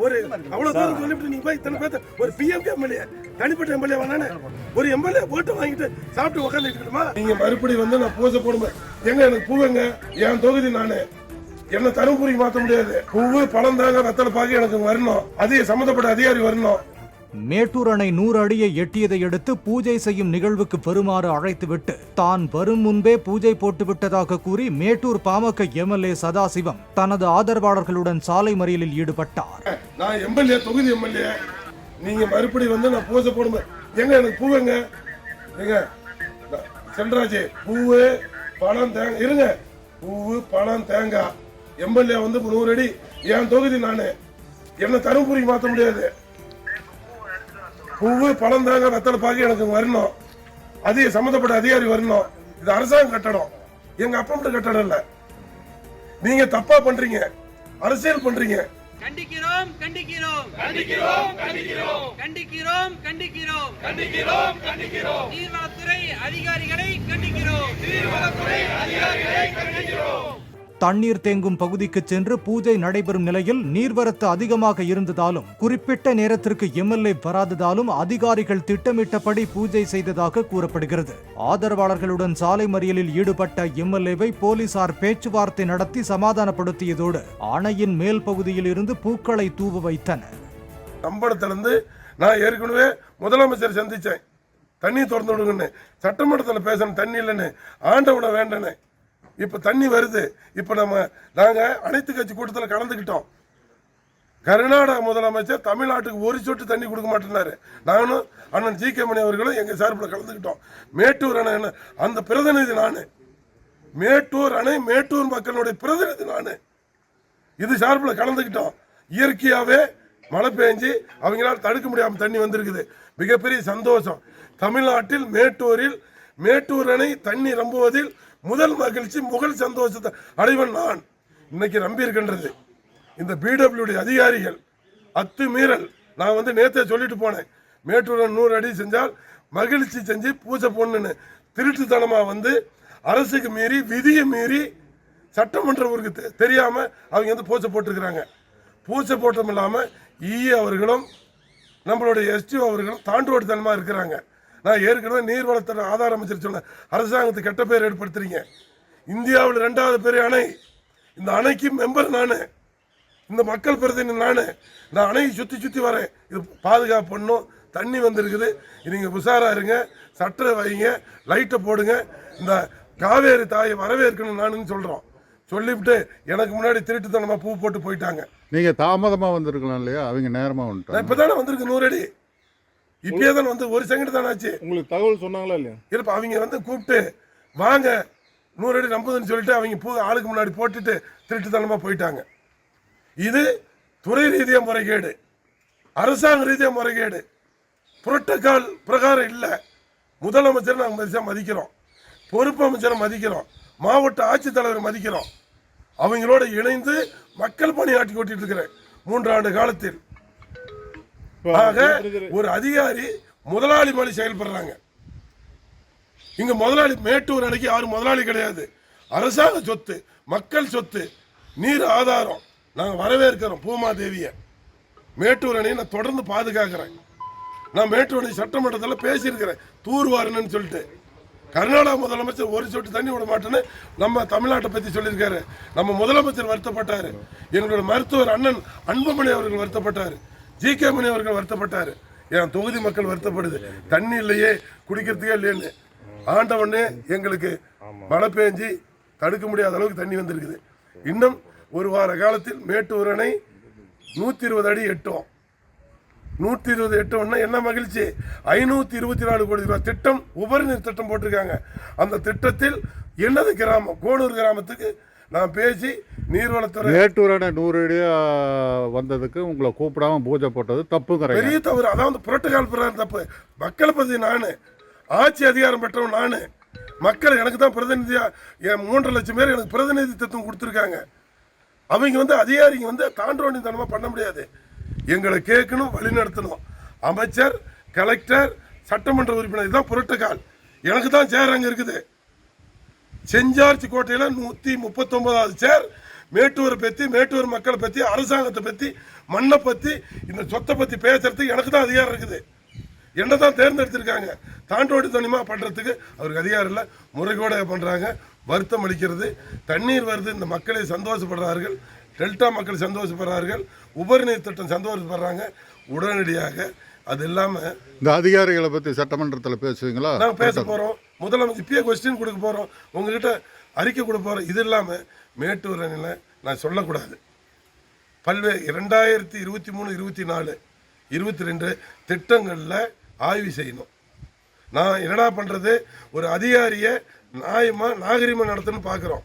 ஒரு அவ்வளவு தூரம் சொல்லிவிட்டு நீங்க போய் இத்தனை பேர்த்த ஒரு பிஎம்கே எம்எல்ஏ தனிப்பட்ட எம்எல்ஏ வேணானே ஒரு எம்எல்ஏ ஓட்டு வாங்கிட்டு சாப்பிட்டு உட்காந்துட்டு நீங்க மறுபடி வந்து நான் பூஜை போடுவேன் எங்க எனக்கு பூவுங்க? என் தொகுதி நானு. என்ன தருமபுரி மாற்ற முடியாது. பூவு பழம் தாங்க வெத்தலை பாக்க எனக்கு வரணும். அதிக சம்மந்தப்பட்ட அதிகாரி வரணும். மேட்டூர் அணை நூறு அடியை எட்டியதை அடுத்து பூஜை செய்யும் நிகழ்வுக்கு வருமாறு அழைத்துவிட்டு தான் வரும் முன்பே பூஜை போட்டுவிட்டதாக கூறி மேட்டூர் பாமக எம்எல்ஏ சதாசிவம் தனது ஆதரவாளர்களுடன் சாலை மறியலில் ஈடுபட்டார். நான் எம்எல்ஏ தொகுதி எம்எல்ஏ. நீங்க மறுபடி வந்து நான் பூஜை போடுங்க. எங்க எனக்கு பூவுங்க? எங்க? செல்ராஜ் பூவு பழம் தேங்காய் இருங்க. பூவு பழம் தேங்காய். எம்எல்ஏ வந்து நூறு அடி. என் தொகுதி நானு. என்ன தருமபுரி மாற்ற முடியாது. பூவு பழம் தேங்காய் வெத்தலை பாக்கி எனக்கு வரணும். அதிக சம்பந்தப்பட்ட அதிகாரி வரணும். இது அரசாங்க கட்டடம் எங்க அப்பா கட்டடம் இல்ல. நீங்க தப்பா பண்றீங்க. அரசியல் பண்றீங்க. கண்டிக்கிறோம் கண்டிக்கிறோம். கண்டிக்கிறோம் கண்டிக்கிறோம். கண்டிக்கிறோம் கண்டிக்கிறோம். கண்டிக்கிறோம் கண்டிக்கிறோம். நீர்வளத்துறை அதிகாரிகளை கண்டிக்கிறோம். நீர்வளத்துறை அதிகாரிகளை கண்டிக்கிறோம். தண்ணீர் தேங்கும் பகுதிக்கு சென்று பூஜை நடைபெறும் நிலையில் நீர்வரத்து அதிகமாக இருந்ததாலும் குறிப்பிட்ட நேரத்திற்கு எம்எல்ஏ வராததாலும் அதிகாரிகள் திட்டமிட்டபடி பூஜை செய்ததாக கூறப்படுகிறது. ஆதரவாளர்களுடன் சாலை மறியலில் ஈடுபட்ட எம்எல்ஏவை போலீசார் பேச்சுவார்த்தை நடத்தி சமாதானப்படுத்தியதோடு அணையின் மேல் பகுதியில் இருந்து பூக்களை தூவ வைத்தனர். கம்பளத்திலிருந்து நான் ஏற்கனவே முதலமைச்சர் சந்திச்சேன். தண்ணி திறந்து விடுங்கன்னு. சட்டமன்றத்தில் பேசணும் தண்ணி இல்லைன்னு. ஆண்டவனை வேண்டனே இப்போ தண்ணி வருது. இப்போ நம்ம நாங்கள் அனைத்து கட்சி கூட்டத்தில் கலந்துக்கிட்டோம். கர்நாடக முதலமைச்சர் தமிழ்நாட்டுக்கு ஒரு சொட்டு தண்ணி கொடுக்க மாட்டேனாரு நானும் அண்ணன் ஜி கே மணி அவர்களும் எங்கள் சார்பில் கலந்துக்கிட்டோம். மேட்டூர் அணை என்ன- அந்த பிரதிநிதி நான். மேட்டூர் அணை மேட்டூர் மக்களுடைய பிரதிநிதி நான். இது சார்பில் கலந்துக்கிட்டோம். இயற்கையாகவே மழை பெஞ்சு அவங்களால தடுக்க முடியாமல் தண்ணி வந்திருக்குது. மிகப்பெரிய சந்தோஷம். தமிழ்நாட்டில் மேட்டூரில் மேட்டூர் அணை தண்ணி நம்புவதில் முதல் மகிழ்ச்சி முகல் சந்தோஷத்தை அடைவன் நான். இன்னைக்கு நம்பி இருக்கின்றது. இந்த பிடபிள்யூடி அதிகாரிகள் அத்துமீறல் நான் வந்து நேத்தே சொல்லிட்டு போனேன். மேட்டூரன் நூறு அடி செஞ்சால் மகிழ்ச்சி செஞ்சு பூஜை பொண்ணுன்னு திருட்டுத்தனமாக வந்து அரசுக்கு மீறி விதியை மீறி சட்டமன்ற ஊருக்கு தெரியாமல் அவங்க வந்து பூச்சை போட்டிருக்கிறாங்க. பூச்சை போட்டமில்லாமல் இல்லாம அவர்களும் நம்மளுடைய எஸ்டிஓ அவர்களும் தாண்டோடுத்தனமா இருக்கிறாங்க. நான் ஏற்கனவே நீர்வளத்துறை ஆதார அமைச்சர் சொன்ன அரசாங்கத்துக்கு கெட்ட பேர் ஏற்படுத்துறீங்க. இந்தியாவில் ரெண்டாவது பெரிய அணை. இந்த அணைக்கு மெம்பர் நானு. இந்த மக்கள் பிரதிநிதி நானு. நான் அணையை சுற்றி சுற்றி வரேன். இது பாதுகாப்பு பண்ணும். தண்ணி வந்திருக்குது. நீங்கள் உஷாரா இருங்க. சட்டரை வைங்க. லைட்டை போடுங்க. இந்த காவேரி தாயை வரவேற்கணும் நானுன்னு சொல்கிறோம் சொல்லிவிட்டு எனக்கு முன்னாடி திருட்டுத்தனமாக பூ போட்டு போயிட்டாங்க. நீங்க தாமதமா வந்திருக்கலாம் இல்லையா? அவங்க நேரமா நான் வந்துட்டாங்க. இப்போ தானே வந்திருக்கு நூறு அடி. இப்பயே தானே வந்து ஒரு செகண்ட் தானே ஆச்சு. உங்களுக்கு தகவல் சொன்னாங்களா இல்லையா? இருப்ப அவங்க வந்து கூப்பிட்டு வாங்க நூறு அடி நம்புதுன்னு சொல்லிட்டு அவங்க பூ ஆளுக்கு முன்னாடி போட்டுட்டு திருட்டுத்தனமாக போயிட்டாங்க. இது துறை ரீதியாக முறைகேடு. அரசாங்க ரீதியாக முறைகேடு. புரோட்டோகால் பிரகாரம் இல்லை. முதலமைச்சர் நாங்கள் மதிச்சா மதிக்கிறோம். பொறுப்பு அமைச்சரை மதிக்கிறோம். மாவட்ட ஆட்சித்தலைவரை மதிக்கிறோம். அவங்களோட இணைந்து மக்கள் பணியாற்றி கொட்டிட்டு இருக்கிறேன். மூன்றாண்டு காலத்தில். இப்ப ஆக ஒரு அதிகாரி முதலாளி மாதிரி செயல்படுறாங்க. இங்க முதலாளி மேட்டூர் அணைக்கு யாரும் முதலாளி கிடையாது. அரசாங்க சொத்து மக்கள் சொத்து நீர் ஆதாரம். நாங்க வரவேற்கிறோம் பூமாதேவியை மேட்டூர் அணையை நான் தொடர்ந்து பாதுகாக்கிறேன். நான் மேட்டூர் அணை சட்டமன்றத்தில் பேசியிருக்கிறேன். தூர்வாரணும்னு சொல்லிட்டு. கர்நாடகா முதலமைச்சர் ஒரு சொட்டு தண்ணி விட மாட்டேன்னு நம்ம தமிழ்நாட்டை பற்றி சொல்லியிருக்காரு. நம்ம முதலமைச்சர் வருத்தப்பட்டார். எங்களோட மருத்துவர் அண்ணன் அன்புமணி அவர்கள் வருத்தப்பட்டார். ஜி கே முனி அவர்கள் வருத்தப்பட்டார். என் தொகுதி மக்கள் வருத்தப்படுது. தண்ணி இல்லையே குடிக்கிறதுக்கே இல்லைன்னு ஆண்டவனே எங்களுக்கு மழை பெஞ்சி தடுக்க முடியாத அளவுக்கு தண்ணி வந்திருக்குது. இன்னும் ஒரு வார காலத்தில் மேட்டூர் அணை நூற்றி இருபது அடி எட்டும். நூற்றி இருபது எட்டோம்னா என்ன மகிழ்ச்சி. ஐநூற்றி இருபத்தி நாலு கோடி ரூபாய் திட்டம் உபரிநீர் திட்டம் போட்டிருக்காங்க. அந்த திட்டத்தில் என்னது கிராமம்? கோனூர் கிராமத்துக்கு நான் பேசி நீர்வளத்துறை. மேட்டூர் அணை நூறு அடியா வந்ததுக்கு உங்களை கூப்பிடாம பூஜை போட்டது தப்புங்கிறீங்க. பெரிய தவறு. அதாவது புரோட்டோகால் பிரகாரம் தப்பு. மக்களை பற்றி நான் ஆட்சி அதிகாரம் பெற்றவன் நான் மக்கள் எனக்கு தான் பிரதிநிதியா என் மூன்றரை லட்சம் பேர் எனக்கு பிரதிநிதித்துவம் கொடுத்துருக்காங்க. அவங்க வந்து அதிகாரிங்க வந்து தாண்டோண்டித்தனமாக பண்ண முடியாது. எங்களை கேட்கணும் வழி நடத்தணும். அமைச்சர் கலெக்டர் சட்டமன்ற உறுப்பினர் இதுதான் புரோட்டோகால் எனக்கு தான் சேர் அங்கே இருக்குது. செஞ்சார்ச்சி கோட்டையில் நூற்றி முப்பத்தொன்பதாவது சேர் மேட்டூரை பற்றி மேட்டூர் மக்களை பற்றி அரசாங்கத்தை பற்றி மண்ணை பற்றி இந்த சொத்தை பற்றி பேசுறதுக்கு எனக்கு தான் அதிகாரம் இருக்குது. என்ன தான் தேர்ந்தெடுத்திருக்காங்க. தாண்டோடி தனிமா பண்ணுறதுக்கு அவருக்கு அதிகாரம் இல்லை. முறைகோட பண்ணுறாங்க வருத்தம் அளிக்கிறது. தண்ணீர் வருது. இந்த மக்களை சந்தோஷப்படுறார்கள். டெல்டா மக்கள் சந்தோஷப்படுறார்கள். உபரிநீர் திட்டம் சந்தோஷப்படுறாங்க. உடனடியாக அது இல்லாமல் இந்த அதிகாரிகளை பற்றி சட்டமன்றத்தில் பேசுவீங்களா? நாங்கள் பேச போகிறோம் முதலமைச்சர் இப்பயே கொஸ்டின் கொடுக்க போகிறோம் உங்ககிட்ட அறிக்கை கொடுக்க போகிறோம் இது இல்லாமல் மேட்டூர் அணியில் நான் சொல்லக்கூடாது. பல்வேறு இரண்டாயிரத்தி இருபத்தி மூணு இருபத்தி நாலு இருபத்தி ரெண்டு திட்டங்களில் ஆய்வு செய்யணும். நான் என்னடா பண்ணுறது ஒரு அதிகாரியை நியாயமாக நாகரிகமாக நடத்துன்னு பார்க்குறோம்